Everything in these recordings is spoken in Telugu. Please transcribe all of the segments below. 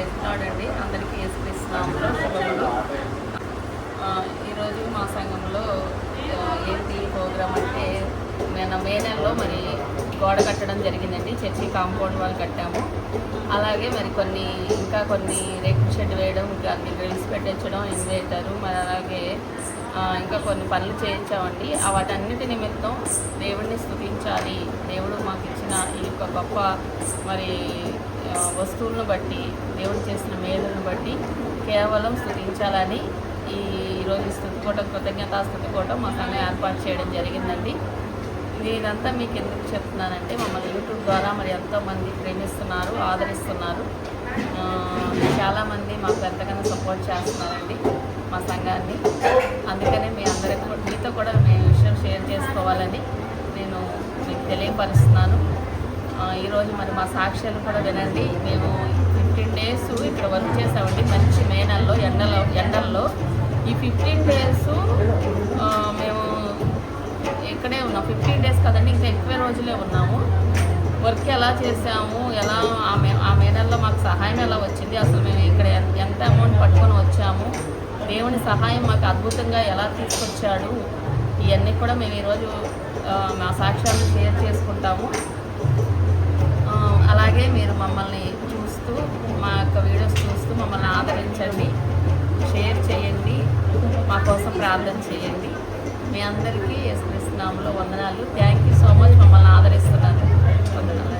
ప్రైజ్ అందరికీ యేసుక్రీస్తునామంలో శుభములు. ఈరోజు మా సంఘంలో ఏంటి ప్రోగ్రామ్ అంటే నేను మే నెలలో మరి గోడ కట్టడం జరిగిందండి. చర్చి కాంపౌండ్ వాళ్ళు కట్టాము. అలాగే మరి కొన్ని ఇంకా కొన్ని రేకు షెడ్ వేయడం దాన్ని అన్ని గ్రిల్స్ పెట్టించడం ఇన్వేటరు మరి అలాగే ఇంకా కొన్ని పనులు చేయించామండి. వాటన్నిటి నిమిత్తం దేవుడిని స్థుతించాలి దేవుడు మాకు ఇచ్చిన ఈ యొక్క గొప్ప మరి వస్తువులను బట్టి దేవుడు చేసిన మేలును బట్టి కేవలం స్థుతించాలని ఈరోజు ఈ స్థుతికోవటం కృతజ్ఞతా స్థుతికోవటం మా సంఘం ఏర్పాటు చేయడం జరిగిందండి. నేనంతా మీకు ఎందుకు చెప్తున్నానంటే మమ్మల్ని యూట్యూబ్ ద్వారా మరి ఎంతోమంది ప్రేమిస్తున్నారు ఆదరిస్తున్నారు. చాలామంది మాకు ఎంతగానో సపోర్ట్ చేస్తున్నారండి మా సంఘాన్ని. అందుకనే మీ అందరికీ మీతో కూడా మేము విషయం షేర్ చేసుకోవాలని నేను మీకు తెలియపరుస్తున్నాను. ఈరోజు మరి మా సాక్ష్యాలు కూడా వినండి. మేము ఫిఫ్టీన్ డేస్ ఇక్కడ వర్క్ చేసామండి. మంచి మే నెలలో ఎండలో ఎండల్లో. ఈ ఫిఫ్టీన్ డేస్ మేము ఇక్కడే ఉన్నాం. ఫిఫ్టీన్ డేస్ కదండి ఇంకా ఎక్కువ రోజులే ఉన్నాము. వర్క్ ఎలా చేసాము ఎలా ఆ ఆ మే మాకు సహాయం ఎలా వచ్చింది అసలు మేము ఇక్కడ ఎంత అమౌంట్ పట్టుకొని వచ్చాము దేవుని సహాయం మాకు అద్భుతంగా ఎలా తీసుకొచ్చాడు ఇవన్నీ కూడా మేము ఈరోజు మా సాక్ష్యాలను షేర్ చేసుకుంటాము. అలాగే మీరు మమ్మల్ని చూస్తూ మా యొక్క వీడియోస్ చూస్తూ మమ్మల్ని ఆదరించండి. షేర్ చేయండి. మా కోసం ప్రార్థన చేయండి. మీ అందరికీ యేసుక్రీస్తునామంలో వందనాలు. థ్యాంక్ యూ సో మచ్ మమ్మల్ని ఆదరిస్తున్నారు వందనాలు.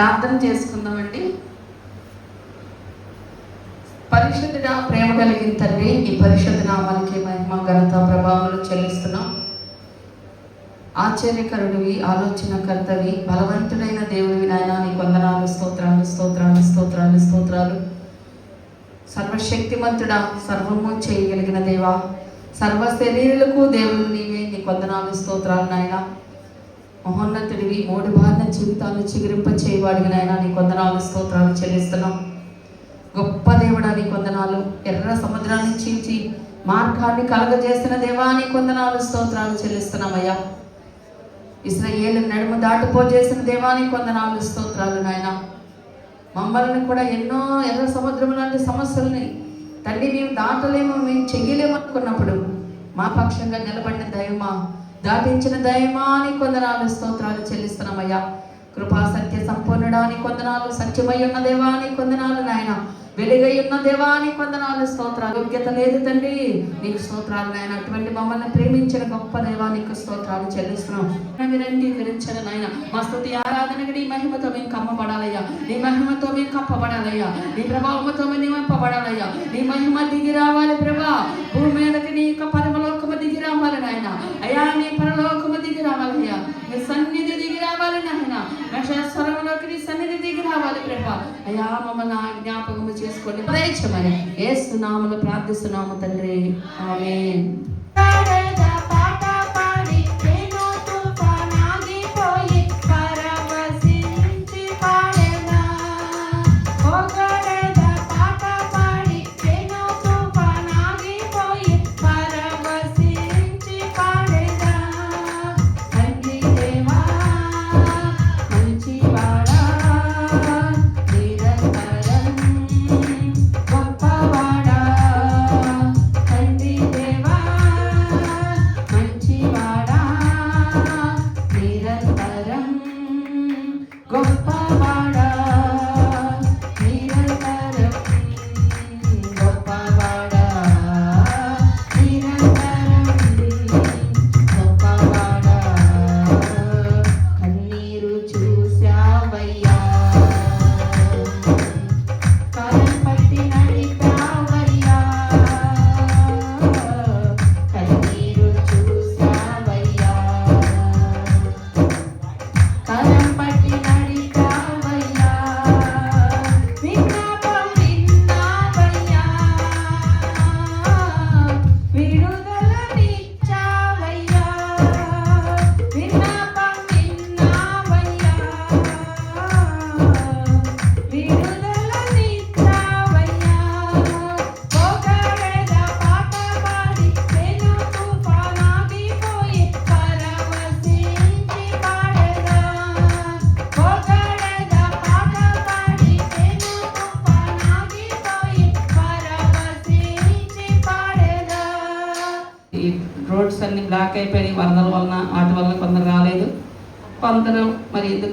ప్రార్థన చేసుకుందామండి. పరిశుద్ధుడ ప్రేమ కలిగిన తండ్రి ఈ పరిశుద్ధ నామాలకి మహిమ ఘనత ప్రభావాలు చెల్లిస్తున్నాం. ఆశ్చర్యకరుడివి ఆలోచనకర్తవి బలవంతుడైన దేవుడివి నాయన నీ కొందనాలు స్తోత్రాలు స్తోత్రాలు స్తోత్రాలు స్తోత్రాలు. సర్వశక్తిమంతుడా సర్వము చేయగలిగిన దేవా సర్వ శరీరులకు దేవుడు నీవే నీ కొందనాలు స్తోత్రాలు నాయనా. మహోన్నతుడివి మూడు బారిన జీవితాలు చిగురింప చేయవాడివి నాయన. నీ కొందనాలు స్తోత్రాలు చెల్లిస్తున్నాం. గొప్ప దేవుడా నీ కొందనాలు. ఎర్ర సముద్రాన్ని చీల్చి మార్గాన్ని కలగజేసిన దేవా నీ కొందనాలు స్తోత్రాలు చెల్లిస్తున్నామయ్యా ఇస్రాయేలు నడుము దాటిపో చేసిన దేవాని కొందనాలు స్తోత్రాలు నాయన. మమ్మల్ని కూడా ఎన్నో ఎర్ర సముద్రం లాంటి సమస్యల్ని తండ్రి మేము దాటలేము మేము చెయ్యలేము అనుకున్నప్పుడు మా పక్షంగా నిలబడిన దైవమా దాటించిన దయమాని కొందనాలు స్తోత్రాలు చెల్లిస్తున్నామయ్యా. కృపా సత్య సంపూర్ణుడాని కొందనాలు సత్యమై ఉన్న దేవానికి కొందనాలు నాయన. వెలుగై ఉన్న దేవానికి వందనాలు స్తోత్రాలు యోగ్యత లేదు తండ్రి. నీకు స్తోత్రాలు నాయన. అటువంటి మమ్మల్ని ప్రేమించిన గొప్ప దేవానికి స్తోత్రాలు చెల్లిస్తున్నాం. మీరు అంగీకరించడం నాయన. మా స్థుతి ఆరాధనకి నీ మహిమతో మేము కమ్మబడాలయ్యా నీ మహిమతో మేము కప్పబడాలయ్యా. నీ ప్రభావంతో మేము నింపబడాలయ్యా. నీ మహిమ దిగి రావాలి ప్రభా. భూమి మీదకి నీ యొక్క పరమలోకము దిగి రావాలి నాయన. అయ్యా నీ పరలోకము దిగి రావాలయ్యా. నీ సన్నిధి దిగి రావాలి నాయన. నక్షత్రంలోకి నీ సన్నిధి దిగి రావాలి ప్రభా. అయ్యా మమ్మల్ని జ్ఞాపకము చేసుకోండి ప్రయత్నమని ఏస్తున్నాములు ప్రార్థిస్తున్నాము తండ్రి. ఆమె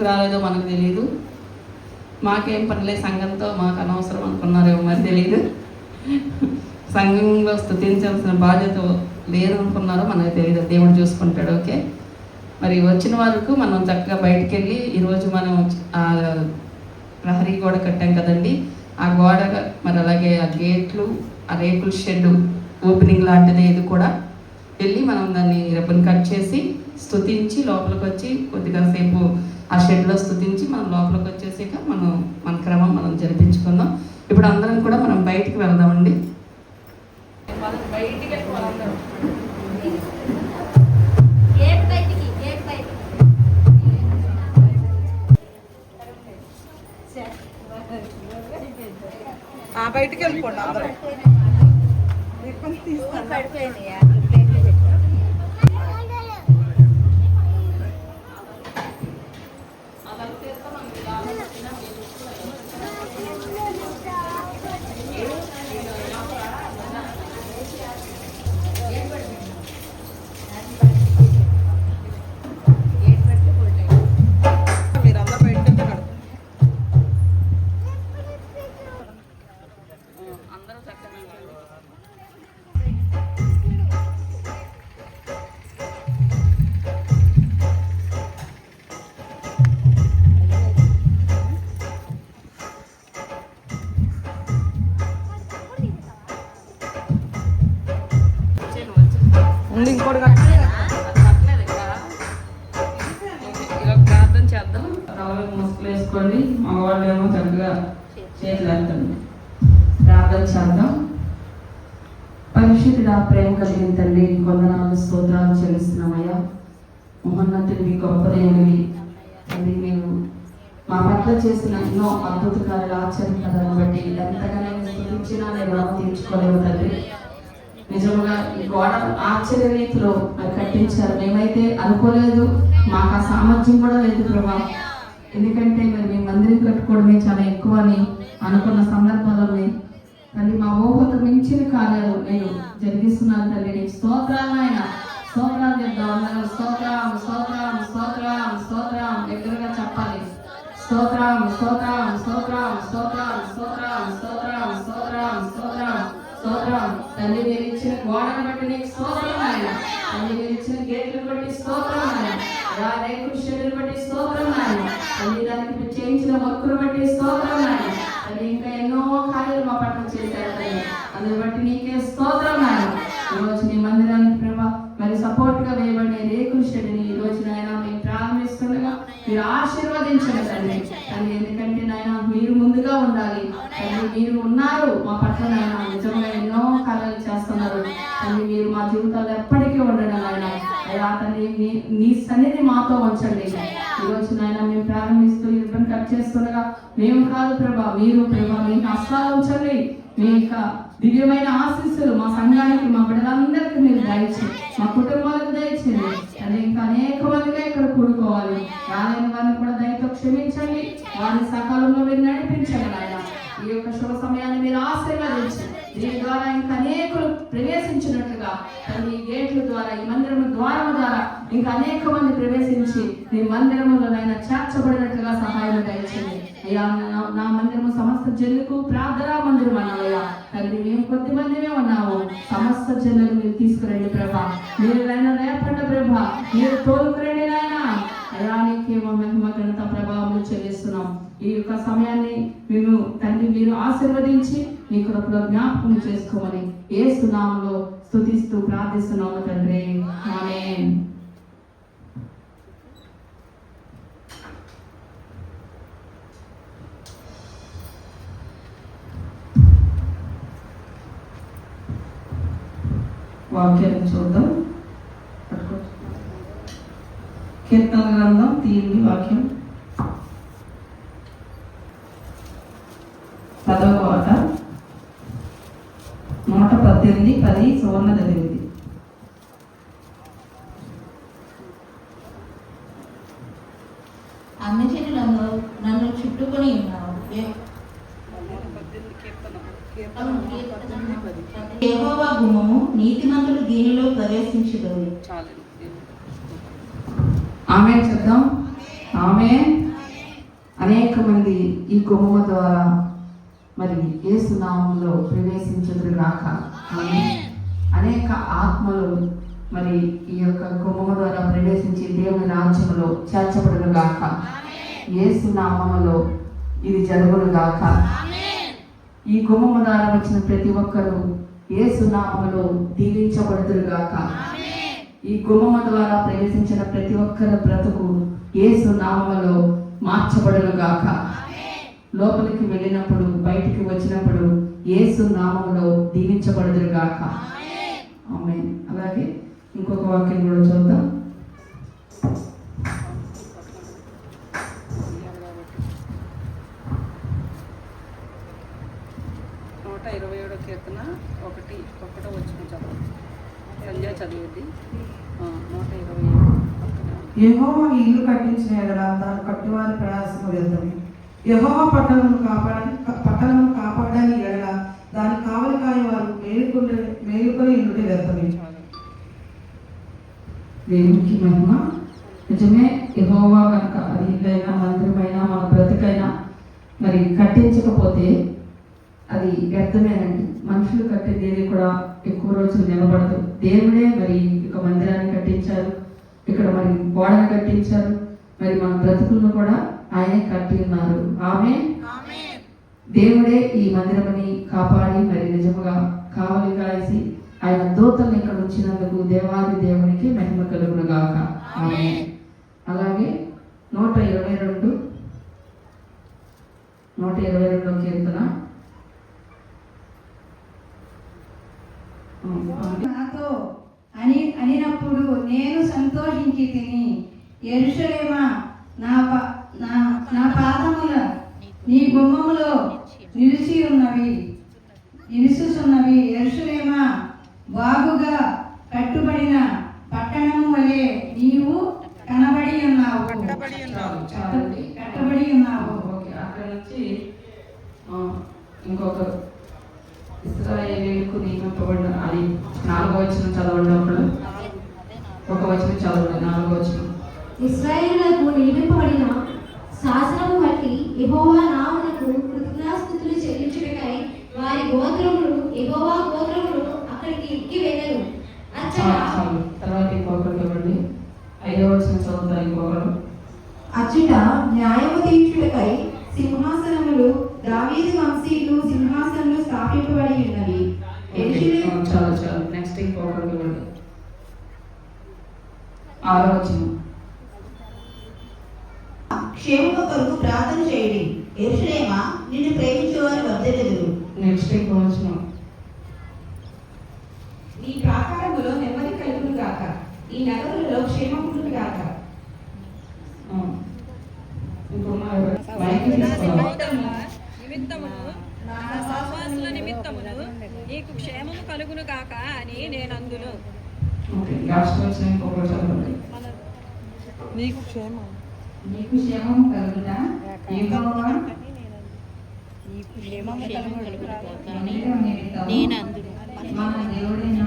రాలేదో మనకు తెలియదు మాకేం పనిలే సంఘంతో మాకు అనవసరం అనుకున్నారేమో మరి తెలియదు సంఘంలో స్థుతించాల్సిన బాధ్యత లేదు అనుకున్నారో మనకు తెలియదు దేవుడు చూసుకుంటాడు ఓకే? మరి వచ్చిన వరకు మనం చక్కగా బయటికి వెళ్ళి ఈరోజు మనం ఆ ప్రహరీ గోడ కట్టాం కదండి. ఆ గోడ మరి అలాగే ఆ గేట్లు ఆ రేకుల షెడ్ ఓపెనింగ్ లాంటిది ఇది కూడా వెళ్ళి మనం దాన్ని రిబ్బన్ కట్ చేసి స్తుతించి లోపలికి వచ్చి కొద్దిగా సేపు ఆ షెడ్లో స్తుతించి మనం లోపలికి వచ్చేసాక మనం మన క్రమం మనం జరిపించుకుందాం. ఇప్పుడు అందరం కూడా మనం బయటికి వెళ్దామండి. బయటికి బయటికి? వెళ్ళిపోండి అందరూ. చేద్దాం. రావులు ముసుగులు వేసుకోండి మగవాళ్ళు ఏమో చక్కగా చేతులు ఎత్తండి ప్రార్థన చేద్దాం. పరిశుద్ధుడా ప్రేమ కలిగిన తండ్రి కొందనాలు స్తోత్రాలు చెల్లిస్తున్నామయ్యా. మహోన్నతుడివి గొప్ప దేవుడివి తండ్రి మీరు మా పట్ల చేసిన ఎన్నో అద్భుత కార్యాలు ఆచరించాలని బట్టి ఎంతగా నేను స్థుతించినా నేను తీర్చుకోలేము తండ్రి. నిజంగా ఈ గోడ ఆశ్చర్య రీతిలో మరి కట్టించారు. మేమైతే అనుకోలేదు. మాకు ఆ సామర్థ్యం కూడా లేదు ప్రభా. ఎందుకంటే మరి మీ మందిరం కట్టుకోవడమే చాలా ఎక్కువ అని అనుకున్న సందర్భాలని తల్లి మా ఊహకు మించిన కార్యాలు నేను జరిగిస్తున్నాను తల్లి. నీకు స్తోత్రాలు ఆయన స్తోత్రాలు చెప్తాం అందరం. స్తోత్రం స్తోత్రం స్తోత్రం స్తోత్రం దగ్గరగా చెప్పాలి. స్తోత్రం స్తోత్రం స్తోత్రం స్తోత్రం స్తోత్రం స్తోత్రం స్తోత్రం స్తోత్రం స్తోత్రం స్తోత్రం. తల్లి మీరు ఇచ్చిన గోడను బట్టి నీకు స్తోత్రం ఆయన తల్లి మీరు ఇచ్చిన గేట్లు బట్టి స్తోత్రం ఆయన రాలే రేకుల బట్టి స్తోత్రం ఆయన తల్లి దానికి చేయించిన వర్కులు బట్టి స్తోత్రం ఆయన తల్లి ఇంకా ఎన్నో కార్యాలు మా పట్ల చేశారు తల్లి. అందుని బట్టి నీకే స్తోత్రం ఆయన ఈరోజు నీ మందిరానికి ప్రభా మరి సపోర్ట్గా వేయబడిన రేకుల షెడ్ని ఈ రోజు నాయన మేము ప్రారంభిస్తుండగా మీరు ఆశీర్వదించండి తండ్రి తల్లి ఎందుకంటే నాయన మీరు ముందుగా ఉండాలి. తల్లి మీరు ఉన్నారు మా పట్ల నాయన. నీ సన్నిధి మాతో ఉంచండి. ఈ రోజు నాయన మేము ప్రారంభిస్తూ రిబ్బన్ కట్ చేస్తుండగా మేము కాదు ప్రభా మీరు ప్రభా మీ హస్తాలు ఉంచండి. మీ యొక్క దివ్యమైన ఆశీస్సులు మా సంఘానికి మా బిడ్డలందరికీ మీరు దయచేయండి మా కుటుంబాలకు దయచేయండి. అదే ఇంకా అనేక మందిగా ఇక్కడ కూడుకోవాలి. రాలేని వారిని కూడా దయతో క్షమించండి. వారిని సకాలంలో మీరు నడిపించండి నాయన. ఈ యొక్క శుభ సమయాన్ని మీరు ఆశీర్వదించి దీని ద్వారా ఇంకా అనేకులు ప్రవేశించినట్లుగా తండ్రి ఈ గేట్ల ద్వారా ఈ మందిరము ద్వారము ద్వారా ఇంకా అనేక మంది ప్రవేశించి నీ మందిరములోనైనా చేర్చబడినట్లుగా సహాయం దయచేయండి. అయ్యా నా- మందిరము సమస్త జనులకు ప్రార్థనా మందిరం అన్నావయ్యా తండ్రి మేము కొద్ది మందిమే ఉన్నాము. సమస్త జనులను మీరు తీసుకురండి ప్రభా. మీరు నాయన రేపండి ప్రభా. మీరు తోలుకురండి నాయన. అయా నీకేమో మహిమ ఘనత ప్రభావం చెల్లిస్తున్నాం. ఈ యొక్క సమయాన్ని మేము తండ్రి మీరు ఆశీర్వదించి మీ కృపలో జ్ఞాపకం చేసుకోమని ఏ సునామంలో స్థుతిస్తూ ప్రార్థిస్తున్నాము తండ్రి. ఆమె వాక్యాన్ని చూద్దాం. కీర్తన గ్రంథం తీయండి వాక్యం. పదవ పాట నూట పద్దెనిమిది పది సువర్ణ చదివింది అన్నజనులందరూ నన్ను చుట్టుకొని ఉన్నారు ఏ- యెహోవా గుమ్మము నీతిమంతులు దీనిలో చెప్దాం ఆమె అనేక మంది ఈ గుమ్మము ద్వారా మరి యేసు నామంలో ప్రవేశించుదురు గాక ఆమె అనేక ఆత్మలు మరి ఈ యొక్క గుమ్మము ద్వారా ప్రవేశించి దేవుని రాజ్యములో చేర్చబడును గాక యేసు నామములో ఇది జరుగును గాక ఈ గుమ్మము ద్వారా వచ్చిన ప్రతి ఒక్కరూ యేసు నామములో దీవించబడుదురు గాక ఈ గుమ్మము ద్వారా ప్రవేశించిన ప్రతి ఒక్కరి బ్రతుకు యేసు నామములో మార్చబడును గాక లోపలికి వెళ్ళినప్పుడు బయటికి వచ్చినప్పుడు యేసు నామములో దీవించబడుదురు గాక ఆమె అలాగే ఇంకొక వాక్యం కూడా చూద్దాం. నూట ఇరవై ఏడో కీర్తన ఒకటి ఒకటో వచ్చిన చదువు. చదివింది. నూట ఇరవై ఏడు. యెహోవా ఇల్లు కట్టించిన ఎడల దాని కట్టువారి ప్రయాసము వ్యర్థమే. యెహోవా పట్టణము కాపాడని పట్టణము కాపాడని ఎడల దాని కావలి కాయ వారు మేలుకొని మేలుకొని ఇంటి వ్యర్థమే. దేవునికి మహిమ. నిజమే యహోవా కనుక అది ఇల్లైనా మందిరమైనా మన బ్రతికైనా మరి కట్టించకపోతే అది వ్యర్థమేనండి. మనుషులు కట్టేది కూడా ఎక్కువ రోజులు నిలబడదు. దేవుడే మరి ఇక మందిరాన్ని కట్టించారు. ఇక్కడ మరి గోడను కట్టించారు. మరి మన బ్రతుకులను కూడా ఆయనే కట్టి ఉన్నారు. ఆమె దేవుడే ఈ మందిరముని కాపాడి మరి నిజముగా కావలి కాసి ఆయన దూతల్ని ఇక్కడ ఉంచినందుకు దేవాది దేవునికి మహిమ కలుగును గాక ఆమె అలాగే నూట ఇరవై రెండు నూట ఇరవై రెండో కీర్తన. నాతో అని అనినప్పుడు నేను సంతోషించి తిని ఎరుషలేమా నా నా నా పాదముల నీ గుమ్మములో నిలిచి ఉన్నవి నిలుసుచున్నవి ఎరుషలేమా బాగుగా కట్టుబడిన పట్టణము వలె నీవు కనబడి ఉన్నావు. కట్టబడి ఉన్నావు. కట్టబడి ఉన్నావు. ఓకే అక్కడ నుంచి ఇంకొక ఇస్రాయేలీలకు నియమింపబడిన అది నాలుగో వచ్చిన చదవండి ఒకడు ఒక వచ్చిన చదవండి నాలుగో వచ్చిన ఇస్రాయేలులకు నియమింపబడిన శాసనము బట్టి యెహోవా నామమునకు కృతజ్ఞాస్తుతులు చెల్లించుటకై వారి గోత్రములు యెహోవా గోత్రములు అక్కడికి ఎక్కి వెళ్ళరు తర్వాత ఇంకొకటి ఇవ్వండి ఐదో వచ్చిన చదువుతారు ఇంకొకరు అచ్చుట న్యాయము తీర్చుటకై సింహాసనములు దావీదు వంశీయులు సింహాసనములు స్థాపింపబడి ఉన్నవి. చాలు చాలు. నెక్స్ట్ ఇవ్వండి ఆరో వచ్చిన క్షేమము కొరకు ప్రార్థన చేయుడి. ఎరుషలేమా నిన్ను ప్రేమించేవారు వర్ధెలెదరు నెక్స్ట్ వచ్చిన నీ ప్రాకారములో నెమ్మది కలుగును గాక. ఈ నగరులలో క్షేమమును గాక. తీసుకోవాలి నిమిత్తమును నీకు క్షేమము కలుగును గాక అని నేను అందును నీకు క్షేమం కలుగుట. మన దేవుడైన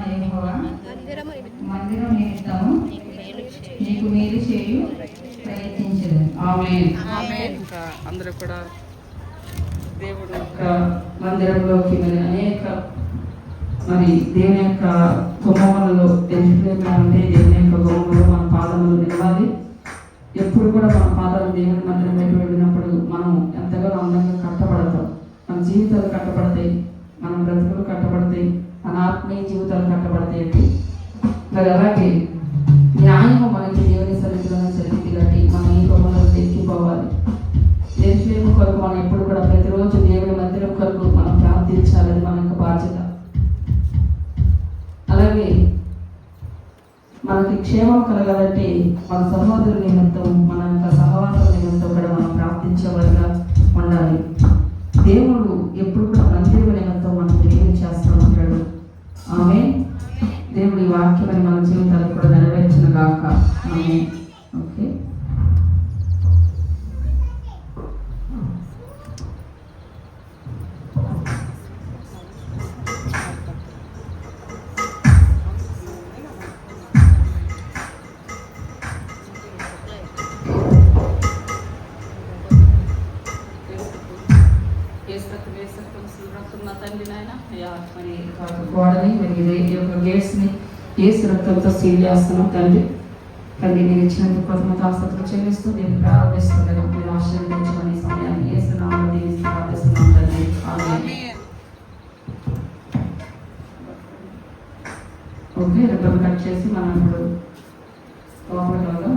మందిరం నిమిత్తము నీకు మేలు చేయు. ప్రయత్నించదు. అందరూ కూడా దేవుడు యొక్క మందిరంలోకి మరి అనేక మరి దేవుని యొక్క కుమ్మములలో తెలుసుకున్నామంటే దేవుని యొక్క గుమ్మలో మన పాదములు నిలవాలి ఎప్పుడు కూడా మన పాదాలు దేవుని మందిరం వైపు వెళ్ళినప్పుడు మనం ఎంతగానో అందంగా కట్టబడతాం. మన జీవితాలు కట్టబడతాయి. ఇది ఈ యొక్క గేట్స్ని ఏసు రక్తంతో సీల్ చేస్తున్నాం తండ్రి. తండ్రి నేను ఇచ్చినందుకు కొంతమంది ఆసక్తులు చెల్లిస్తూ నేను ప్రారంభిస్తున్నాను మీరు ఆశీర్వదించమని సమయాన్ని ఏసు నామని ప్రార్థిస్తున్నాం తండ్రి. ఓకే రక్తం కట్ చేసి మనం ఇప్పుడు లోపలలో